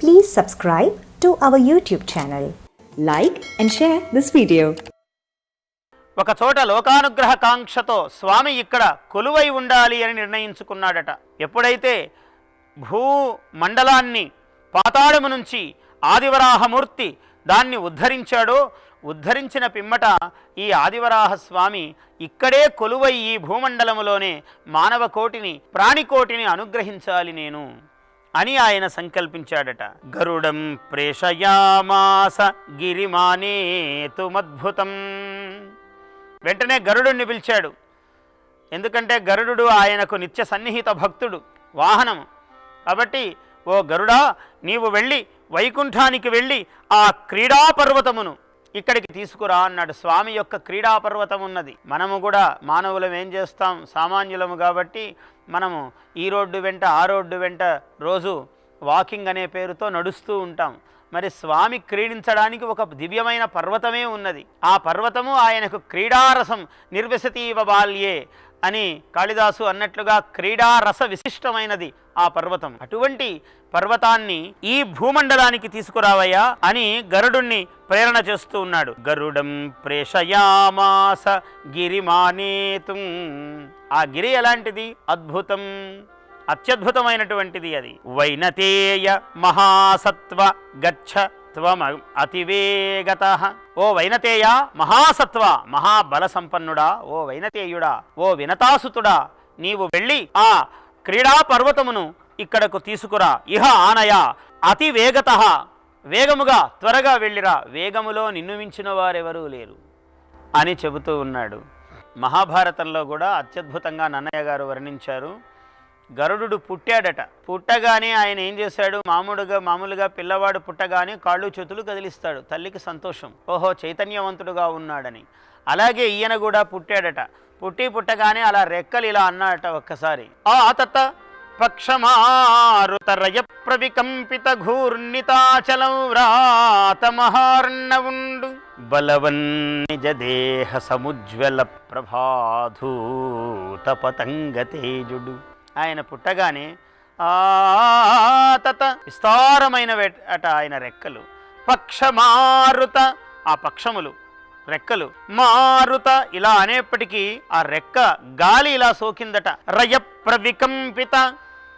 Please subscribe to our YouTube channel. Like and share this video. ఒక చోట లోకానుగ్రహ కాంక్షతో స్వామి ఇక్కడ కొలువై ఉండాలి అని నిర్ణయించుకున్నాడట ఎప్పుడైతే భూ మండలాన్ని పాతాళము నుంచి ఆదివరాహమూర్తి దాన్ని ఉద్ధరించాడో ఉద్ధరించిన పిమ్మట ఈ ఆదివరాహ స్వామి ఇక్కడే కొలువై ఈ భూమండలములోనే మానవ కోటిని ప్రాణికోటిని అనుగ్రహించాలి నేను అని ఆయన సంకల్పించాడట. గరుడం ప్రేషయామాస గిరిమానేతుమద్భుతం వెంటనే గరుడుని పిలిచాడు. ఎందుకంటే గరుడు ఆయనకు నిత్య సన్నిహిత భక్తుడు వాహనము కాబట్టి ఓ గరుడా నీవు వెళ్ళి వైకుంఠానికి వెళ్ళి ఆ క్రీడాపర్వతమును ఇక్కడికి తీసుకురా అన్నాడు. స్వామి యొక్క క్రీడాపర్వతం ఉన్నది మనము కూడా మానవులం ఏం చేస్తాం? సామాన్యులము కాబట్టి మనము ఈ రోడ్డు వెంట ఆ రోడ్డు వెంట రోజు వాకింగ్ అనే పేరుతో నడుస్తూ ఉంటాం. మరి స్వామి క్రీడించడానికి ఒక దివ్యమైన పర్వతమే ఉన్నది. ఆ పర్వతము ఆయనకు క్రీడారసం నిర్వసతీవ బాల్యే. అని కాళిదాసు అన్నట్లుగా క్రీడారస విశిష్టమైనది ఆ పర్వతం. అటువంటి పర్వతాన్ని ఈ భూమండలానికి తీసుకురావయ్యా అని గరుడుణ్ణి ప్రేరణ చేస్తూ ఉన్నాడు. గరుడం ప్రేషయామాస గిరిమానేతు. ఆ గిరి ఎలాంటిది? అద్భుతం. అత్యద్భుతమైనటువంటిది అది. వైనతేయ మహాసత్వ గచ్చ సత్వం అతివేగత. ఓ వైనతేయ మహాసత్వ మహాబల సంపన్నుడా ఓ వైనతేయుడా ఓ వినతాసుతుడా. నీవు వెళ్ళి ఆ క్రీడా పర్వతమును ఇక్కడకు తీసుకురా. ఇహ ఆనయ అతి వేగత వేగముగా త్వరగా వెళ్ళిరా. వేగములో నిన్ను మించిన వారెవరూ లేరు అని చెబుతూ ఉన్నాడు. మహాభారతంలో కూడా అత్యద్భుతంగా నన్నయ్య గారు వర్ణించారు. గరుడు పుట్టాడట. పుట్టగానే ఆయన ఏం చేశాడు? మామూలుగా మామూలుగా పిల్లవాడు పుట్టగానే కాళ్ళు చేతులు కదిలిస్తాడు. తల్లికి సంతోషం. ఓహో చైతన్యవంతుడుగా ఉన్నాడని. అలాగే ఈయన కూడా పుట్టాడట. పుట్టి పుట్టగానే అలా రెక్కలు ఇలా అన్నాడట ఒక్కసారి. ఆ తత పక్షమారుతరయ ప్రవికంపిత ఘూర్ణితాచలం వ్రాత మహార్ణవుండు బలవన్నిజ దేహ సముజ్వల ప్రభాధూత పతంగ తేజుడు. ఆయన పుట్టగానే ఆ తత విస్తారమైన అట ఆయన రెక్కలు. పక్షమారుత ఆ పక్షములు రెక్కలు. మారుత ఇలా అనేప్పటికీ ఆ రెక్క గాలి ఇలా సోకిందట. రయ ప్రవికంపిత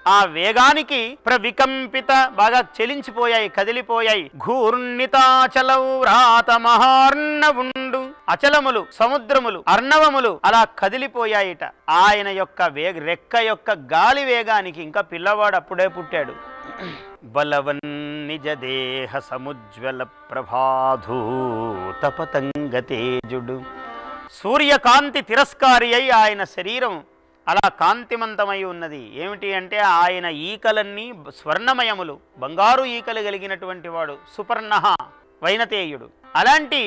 ఆ వేగానికి ప్రవికంపిత. బాగా చెలించిపోయాయి కదిలిపోయాయి. ఘూర్ణితాచలౌ రాత మహార్ణ ఉండు అచలములు సముద్రములు అర్ణవములు అలా కదిలిపోయాయిట. ఆయన యొక్క వేగ రెక్క యొక్క గాలి వేగానికి ఇంకా పిల్లవాడు అప్పుడే పుట్టాడు. బలవన్ నిజ దేహ సముజ్వల ప్రభాధూత పతంగ తేజుడు సూర్యకాంతి తిరస్కారి అయి ఆయన శరీరం అలా కాంతిమంతమై ఉన్నది. ఏమిటి అంటే ఆయన ఈకలన్నీ స్వర్ణమయములు బంగారు ఈకలు కలిగినటువంటి వాడు సుపర్ణ వైనతేయుడు. అలాంటి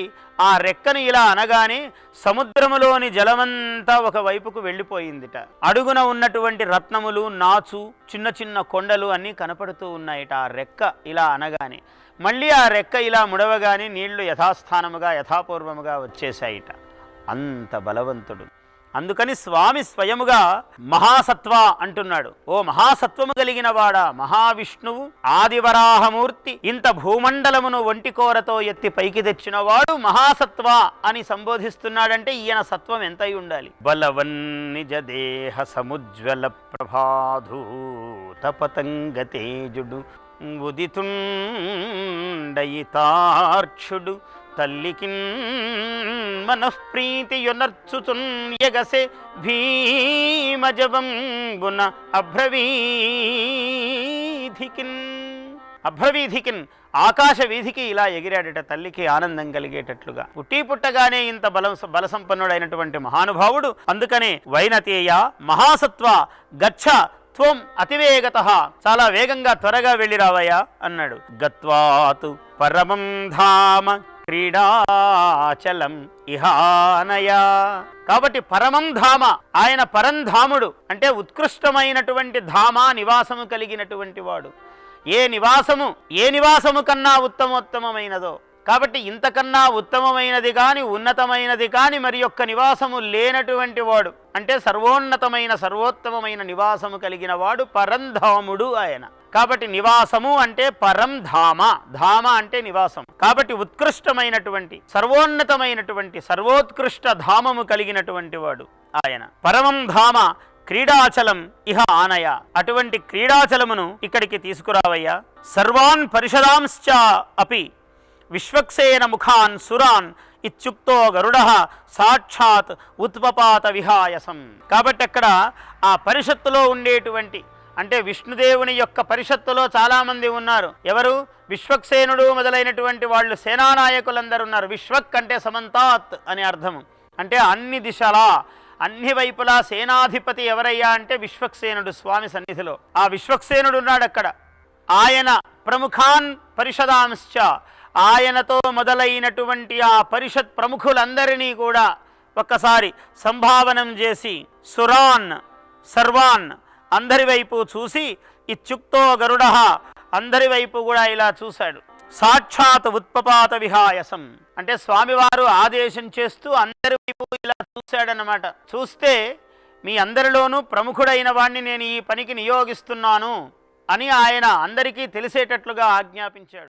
ఆ రెక్కను ఇలా అనగానే సముద్రములోని జలమంతా ఒక వైపుకు వెళ్ళిపోయిందిట. అడుగున ఉన్నటువంటి రత్నములు నాచు చిన్న చిన్న కొండలు అన్నీ కనపడుతూ ఉన్నాయిట ఆ రెక్క ఇలా అనగానే. మళ్ళీ ఆ రెక్క ఇలా ముడవగానే నీళ్ళు యథాస్థానముగా యథాపూర్వముగా వచ్చేశాయిట. అంత బలవంతుడు. అందుకని స్వామి స్వయముగా మహాసత్వ అంటున్నాడు. ఓ మహాసత్వము కలిగిన వాడా మహావిష్ణువు ఆదివరాహమూర్తి ఇంత భూమండలమును ఒంటికోరతో ఎత్తి పైకి తెచ్చినవాడు మహాసత్వ అని సంబోధిస్తున్నాడంటే ఈయన సత్వం ఎంతై ఉండాలి? బలవన్నిజ దేహ సముజ్వల ప్రభాధూత పతంగ తేజుడు ఉదితుండయితార్క్షుడు తల్లికిన్ మనఃప్రీతి యొనర్చుచున్ భీమజవంబున అభ్రవీధికిన్. అభ్రవీధికిన్ ఆకాశ వీధికి ఇలా ఎగిరాడట తల్లికి ఆనందం కలిగేటట్లుగా. పుట్టి పుట్టగానే ఇంత బలం బల సంపన్నుడైనటువంటి మహానుభావుడు అందుకనే వైనతేయ మహాసత్వ గచ్చ త్వం అతివేగత. చాలా వేగంగా త్వరగా వెళ్ళి రావయ్యా అన్నాడు. గత్వాతు పరమం ధామ క్రీడాచలం ఇహానయా. కాబట్టి పరమం ధామ ఆయన పరంధాముడు అంటే ఉత్కృష్టమైనటువంటి ధామ నివాసము కలిగినటువంటి వాడు. ఏ నివాసము ఏ నివాసము కన్నా ఉత్తమోత్తమైనదో కాబట్టి ఇంతకన్నా ఉత్తమమైనది కాని ఉన్నతమైనది కాని మరి యొక్క నివాసము లేనటువంటి వాడు అంటే సర్వోన్నతమైన సర్వోత్తమమైన నివాసము కలిగిన వాడు పరంధాముడు ఆయన. కాబట్టి నివాసము అంటే పరం ధామ ధామ అంటే నివాసం. కాబట్టి ఉత్కృష్టమైనటువంటి సర్వోన్నతమైనటువంటి సర్వోత్కృష్ట ధామము కలిగినటువంటి వాడు ఆయన. పరమం ధామ క్రీడాచలం ఇహ ఆనయ. అటువంటి క్రీడాచలమును ఇక్కడికి తీసుకురావయ్యా. సర్వాన్ పరిషదాంశ్చ అపి. విశ్వక్సేన ముఖాన్ సురాన్ ఇత్యుక్తో గరుడ సాక్షాత్ ఉత్పపాత విహాయసం. కాబట్టి అక్కడ ఆ పరిషత్తులో ఉండేటువంటి అంటే విష్ణుదేవుని యొక్క పరిషత్తులో చాలామంది ఉన్నారు. ఎవరు? విశ్వక్సేనుడు మొదలైనటువంటి వాళ్ళు సేనానాయకులందరూ ఉన్నారు. విశ్వక్ అంటే సమంతాత్ అని అర్థము. అంటే అన్ని దిశలా అన్ని వైపులా సేనాధిపతి ఎవరయ్యా అంటే విశ్వక్సేనుడు స్వామి సన్నిధిలో. ఆ విశ్వక్సేనుడు ఉన్నాడు అక్కడ ఆయన ప్రముఖాన్ పరిషదాంశ్చ. ఆయనతో మొదలైనటువంటి ఆ పరిషత్ ప్రముఖులందరినీ కూడా ఒక్కసారి సంభావనం చేసి సురాన్ సర్వాన్ అందరి వైపు చూసి ఇత్యుక్తో గరుడ అందరి వైపు కూడా ఇలా చూశాడు. సాక్షాత్ ఉత్పపాత విహాయసం. అంటే స్వామివారు ఆదేశం చేస్తూ అందరి వైపు ఇలా చూశాడనమాట చూస్తే మీ అందరిలోనూ ప్రముఖుడైన వాణ్ణి నేను ఈ పనికి నియోగిస్తున్నాను అని ఆయన అందరికీ తెలిసేటట్లుగా ఆజ్ఞాపించాడు.